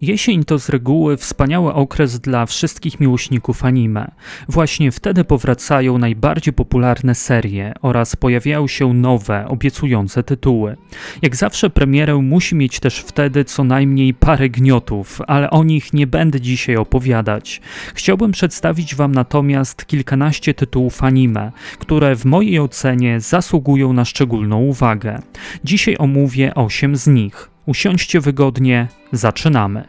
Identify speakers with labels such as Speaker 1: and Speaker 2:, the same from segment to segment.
Speaker 1: Jesień to z reguły wspaniały okres dla wszystkich miłośników anime. Właśnie wtedy powracają najbardziej popularne serie oraz pojawiają się nowe, obiecujące tytuły. Jak zawsze premierę musi mieć też wtedy co najmniej parę gniotów, ale o nich nie będę dzisiaj opowiadać. Chciałbym przedstawić Wam natomiast kilkanaście tytułów anime, które w mojej ocenie zasługują na szczególną uwagę. Dzisiaj omówię 8 z nich. Usiądźcie wygodnie, zaczynamy.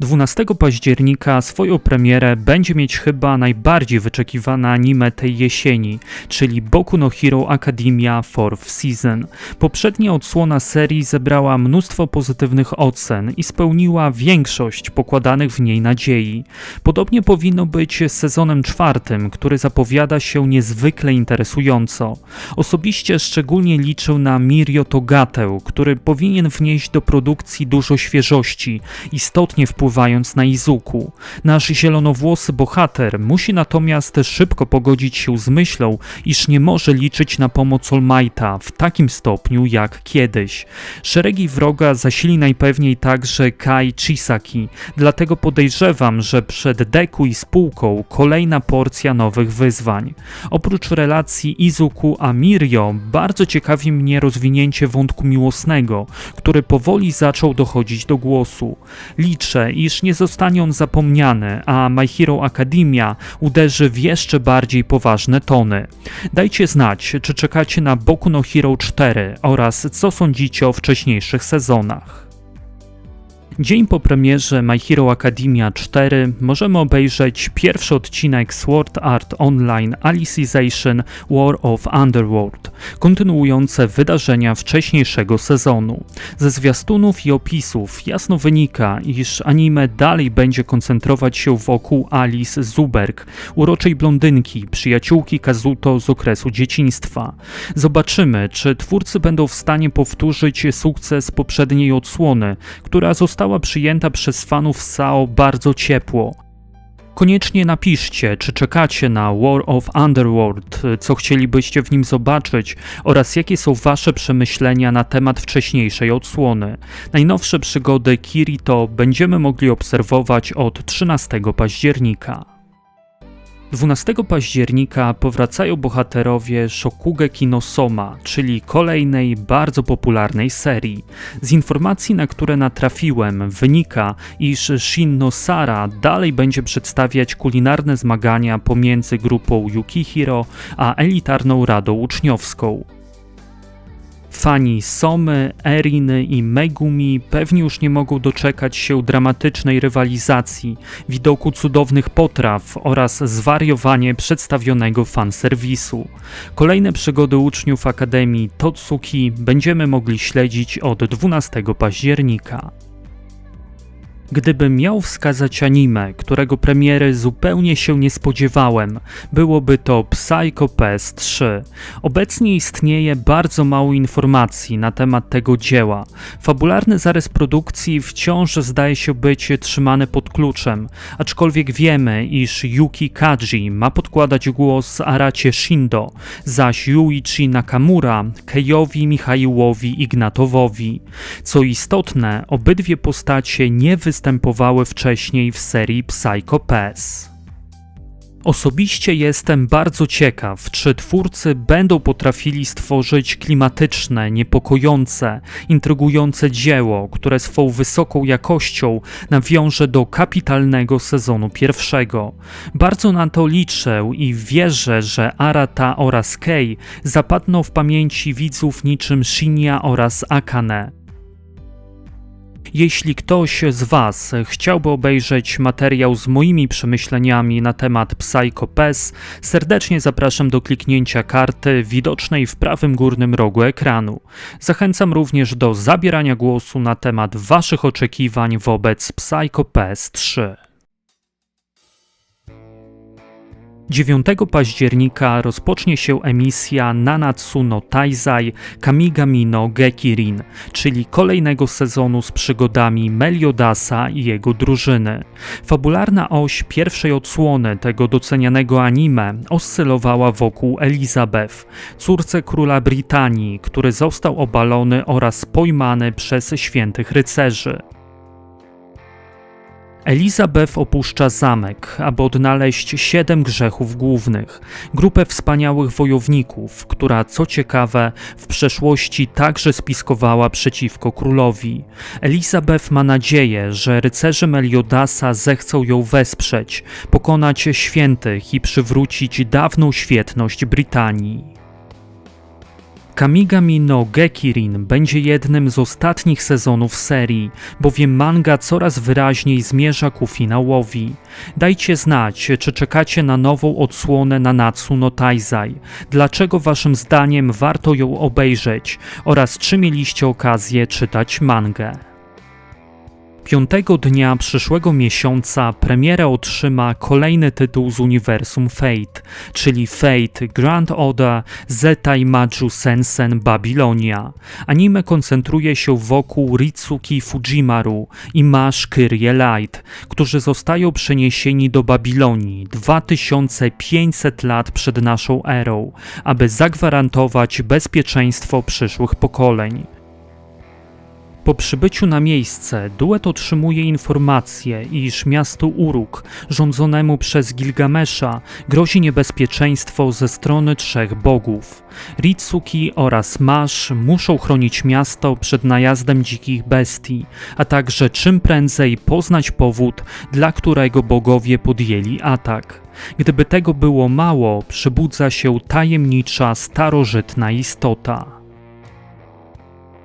Speaker 1: 12 października swoją premierę będzie mieć chyba najbardziej wyczekiwane anime tej jesieni, czyli Boku no Hero Academia Fourth Season. Poprzednia odsłona serii zebrała mnóstwo pozytywnych ocen i spełniła większość pokładanych w niej nadziei. Podobnie powinno być z sezonem czwartym, który zapowiada się niezwykle interesująco. Osobiście szczególnie liczę na Mirio Togatę, który powinien wnieść do produkcji dużo świeżości, istotnie wpływać wpływając na Izuku. Nasz zielonowłosy bohater musi natomiast szybko pogodzić się z myślą, iż nie może liczyć na pomoc Mighta w takim stopniu jak kiedyś. Szeregi wroga zasili najpewniej także Kai Chisaki, dlatego podejrzewam, że przed Deku i spółką kolejna porcja nowych wyzwań. Oprócz relacji Izuku a Mirio, bardzo ciekawi mnie rozwinięcie wątku miłosnego, który powoli zaczął dochodzić do głosu. Liczę, iż nie zostanie on zapomniany, a My Hero Academia uderzy w jeszcze bardziej poważne tony. Dajcie znać, czy czekacie na Boku no Hero 4 oraz co sądzicie o wcześniejszych sezonach. Dzień po premierze My Hero Academia 4 możemy obejrzeć pierwszy odcinek Sword Art Online Alicization War of Underworld, kontynuujące wydarzenia wcześniejszego sezonu. Ze zwiastunów i opisów jasno wynika, iż anime dalej będzie koncentrować się wokół Alice Zuberg, uroczej blondynki, przyjaciółki Kazuto z okresu dzieciństwa. Zobaczymy, czy twórcy będą w stanie powtórzyć sukces poprzedniej odsłony, która została została przyjęta przez fanów SAO bardzo ciepło. Koniecznie napiszcie, czy czekacie na War of Underworld, co chcielibyście w nim zobaczyć oraz jakie są wasze przemyślenia na temat wcześniejszej odsłony. Najnowsze przygody Kirito będziemy mogli obserwować od 13 października. 12 października powracają bohaterowie Shokugeki no Soma, czyli kolejnej bardzo popularnej serii. Z informacji, na które natrafiłem, wynika, iż Shin no Sara dalej będzie przedstawiać kulinarne zmagania pomiędzy grupą Yukihiro a elitarną radą uczniowską. Fani Somy, Eriny i Megumi pewnie już nie mogą doczekać się dramatycznej rywalizacji, widoku cudownych potraw oraz zwariowanie przedstawionego fanserwisu. Kolejne przygody uczniów Akademii Totsuki będziemy mogli śledzić od 12 października. Gdybym miał wskazać anime, którego premiery zupełnie się nie spodziewałem, byłoby to Psycho Pass 3. Obecnie istnieje bardzo mało informacji na temat tego dzieła. Fabularny zarys produkcji wciąż zdaje się być trzymany pod kluczem, aczkolwiek wiemy, iż Yuki Kaji ma podkładać głos Aracie Shindo, zaś Yuichi Nakamura Keiowi Michaiłowi Ignatowowi. Co istotne, obydwie postacie nie występują występowały wcześniej w serii Psycho Pass. Osobiście jestem bardzo ciekaw, czy twórcy będą potrafili stworzyć klimatyczne, niepokojące, intrygujące dzieło, które swą wysoką jakością nawiąże do kapitalnego sezonu pierwszego. Bardzo na to liczę i wierzę, że Arata oraz Kei zapadną w pamięci widzów niczym Shinya oraz Akane. Jeśli ktoś z Was chciałby obejrzeć materiał z moimi przemyśleniami na temat Psycho Pass, serdecznie zapraszam do kliknięcia karty widocznej w prawym górnym rogu ekranu. Zachęcam również do zabierania głosu na temat Waszych oczekiwań wobec Psycho Pass 3. 9 października rozpocznie się emisja Nanatsu no Taizai Kamigami no Gekirin, czyli kolejnego sezonu z przygodami Meliodasa i jego drużyny. Fabularna oś pierwszej odsłony tego docenianego anime oscylowała wokół Elizabeth, córce króla Brytanii, który został obalony oraz pojmany przez świętych rycerzy. Elizabeth opuszcza zamek, aby odnaleźć siedem grzechów głównych, grupę wspaniałych wojowników, która, co ciekawe, w przeszłości także spiskowała przeciwko królowi. Elizabeth ma nadzieję, że rycerze Meliodasa zechcą ją wesprzeć, pokonać świętych i przywrócić dawną świetność Brytanii. Kamigami no Gekirin będzie jednym z ostatnich sezonów serii, bowiem manga coraz wyraźniej zmierza ku finałowi. Dajcie znać, czy czekacie na nową odsłonę na Natsu no Taizai, dlaczego waszym zdaniem warto ją obejrzeć oraz czy mieliście okazję czytać mangę. Piątego dnia przyszłego miesiąca premierę otrzyma kolejny tytuł z uniwersum Fate, czyli Fate Grand Order Zetai Maju Sensen Babilonia. Anime koncentruje się wokół Ritsuki Fujimaru i Mash Kyrie Light, którzy zostają przeniesieni do Babilonii 2500 lat przed naszą erą, aby zagwarantować bezpieczeństwo przyszłych pokoleń. Po przybyciu na miejsce, duet otrzymuje informację, iż miastu Uruk, rządzonemu przez Gilgamesza, grozi niebezpieczeństwo ze strony trzech bogów. Ritsuki oraz Mash muszą chronić miasto przed najazdem dzikich bestii, a także czym prędzej poznać powód, dla którego bogowie podjęli atak. Gdyby tego było mało, przybudza się tajemnicza, starożytna istota.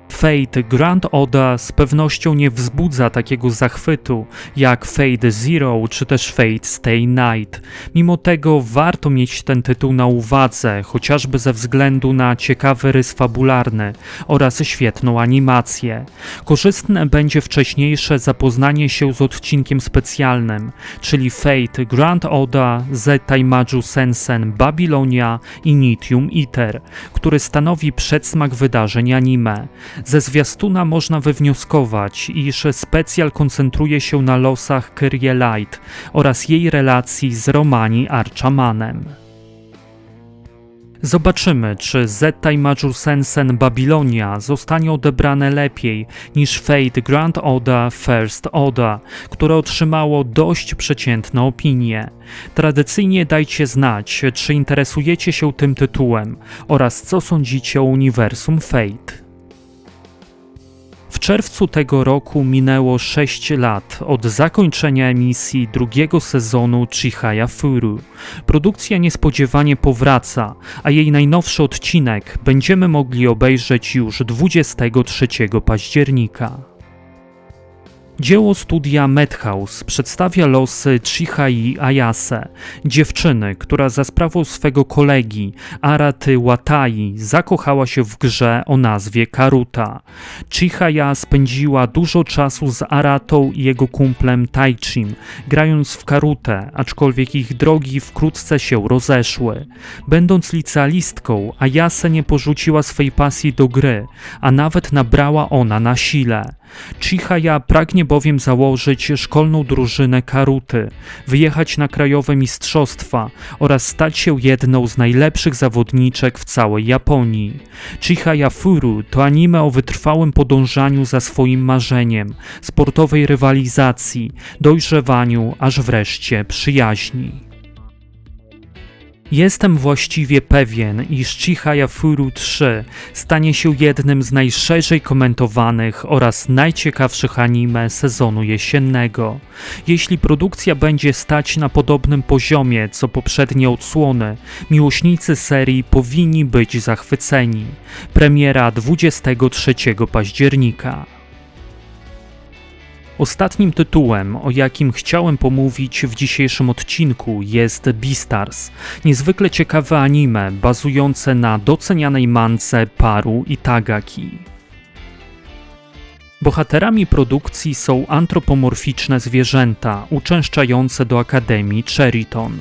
Speaker 1: Fate Grand Oda z pewnością nie wzbudza takiego zachwytu jak Fate Zero czy też Fate Stay Night. Mimo tego warto mieć ten tytuł na uwadze, chociażby ze względu na ciekawy rys fabularny oraz świetną animację. Korzystne będzie wcześniejsze zapoznanie się z odcinkiem specjalnym, czyli Fate Grand Oda Zetai Maju Sensen Babilonia i Nitium Iter, który stanowi przedsmak wydarzeń anime. Ze zwiastuna można wywnioskować, iż specjal koncentruje się na losach Kyrie Light oraz jej relacji z Romani Archamanem. Zobaczymy, czy Zettai Major Sensen Babilonia zostanie odebrane lepiej niż Fate Grand Oda First Oda, które otrzymało dość przeciętne opinie. Tradycyjnie dajcie znać, czy interesujecie się tym tytułem oraz co sądzicie o uniwersum Fate. Czerwcu tego roku minęło 6 lat od zakończenia emisji drugiego sezonu Chihaya Furu. Produkcja niespodziewanie powraca, a jej najnowszy odcinek będziemy mogli obejrzeć już 23 października. Dzieło studia Madhouse przedstawia losy Chihai Ayase, dziewczyny, która za sprawą swego kolegi Araty Watai zakochała się w grze o nazwie Karuta. Chihaya spędziła dużo czasu z Aratą i jego kumplem Taichim, grając w Karutę, aczkolwiek ich drogi wkrótce się rozeszły. Będąc licealistką, Ayase nie porzuciła swej pasji do gry, a nawet nabrała ona na sile. Chihaya pragnie bowiem założyć szkolną drużynę Karuty, wyjechać na krajowe mistrzostwa oraz stać się jedną z najlepszych zawodniczek w całej Japonii. Chihaya Furu to anime o wytrwałym podążaniu za swoim marzeniem, sportowej rywalizacji, dojrzewaniu, aż wreszcie przyjaźni. Jestem właściwie pewien, iż Chihaya Furu 3 stanie się jednym z najszerzej komentowanych oraz najciekawszych anime sezonu jesiennego. Jeśli produkcja będzie stać na podobnym poziomie co poprzednie odsłony, miłośnicy serii powinni być zachwyceni. Premiera 23 października. Ostatnim tytułem, o jakim chciałem pomówić w dzisiejszym odcinku, jest Beastars, niezwykle ciekawe anime bazujące na docenianej mance Paru i Tagaki. Bohaterami produkcji są antropomorficzne zwierzęta uczęszczające do Akademii Cheriton.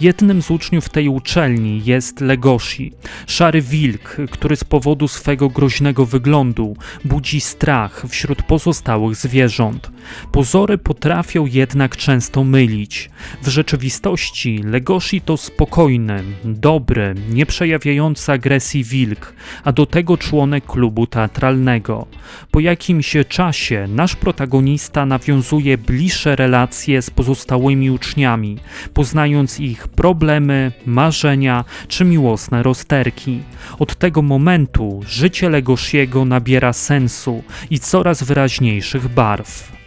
Speaker 1: Jednym z uczniów tej uczelni jest Legoshi, szary wilk, który z powodu swego groźnego wyglądu budzi strach wśród pozostałych zwierząt. Pozory potrafią jednak często mylić. W rzeczywistości Legoshi to spokojny, dobry, nie przejawiający agresji wilk, a do tego członek klubu teatralnego. Po jakimś międzyczasie nasz protagonista nawiązuje bliższe relacje z pozostałymi uczniami, poznając ich problemy, marzenia czy miłosne rozterki. Od tego momentu życie Legoshiego nabiera sensu i coraz wyraźniejszych barw.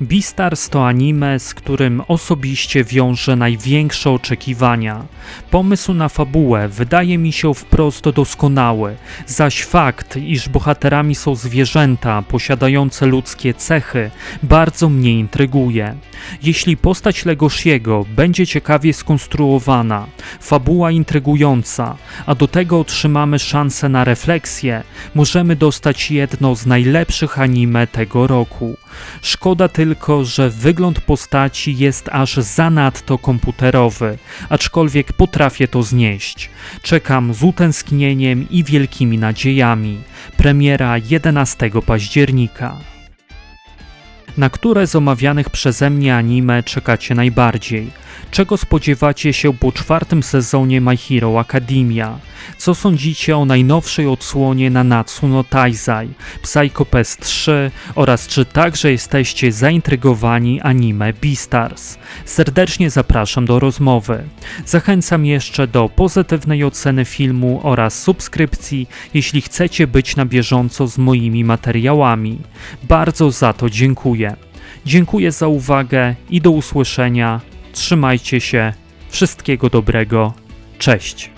Speaker 1: Beastars to anime, z którym osobiście wiążę największe oczekiwania. Pomysł na fabułę wydaje mi się wprost doskonały, zaś fakt, iż bohaterami są zwierzęta posiadające ludzkie cechy, bardzo mnie intryguje. Jeśli postać Legoshiego będzie ciekawie skonstruowana, fabuła intrygująca, a do tego otrzymamy szansę na refleksję, możemy dostać jedno z najlepszych anime tego roku. Szkoda tylko, że wygląd postaci jest aż zanadto komputerowy, aczkolwiek potrafię to znieść. Czekam z utęsknieniem i wielkimi nadziejami. Premiera 11 października. Na które z omawianych przeze mnie anime czekacie najbardziej? Czego spodziewacie się po czwartym sezonie My Hero Academia? Co sądzicie o najnowszej odsłonie na Natsuno Taizai, Psycho Pass 3 oraz czy także jesteście zaintrygowani anime Beastars? Serdecznie zapraszam do rozmowy. Zachęcam jeszcze do pozytywnej oceny filmu oraz subskrypcji, jeśli chcecie być na bieżąco z moimi materiałami. Bardzo za to dziękuję. Dziękuję za uwagę i do usłyszenia. Trzymajcie się. Wszystkiego dobrego. Cześć.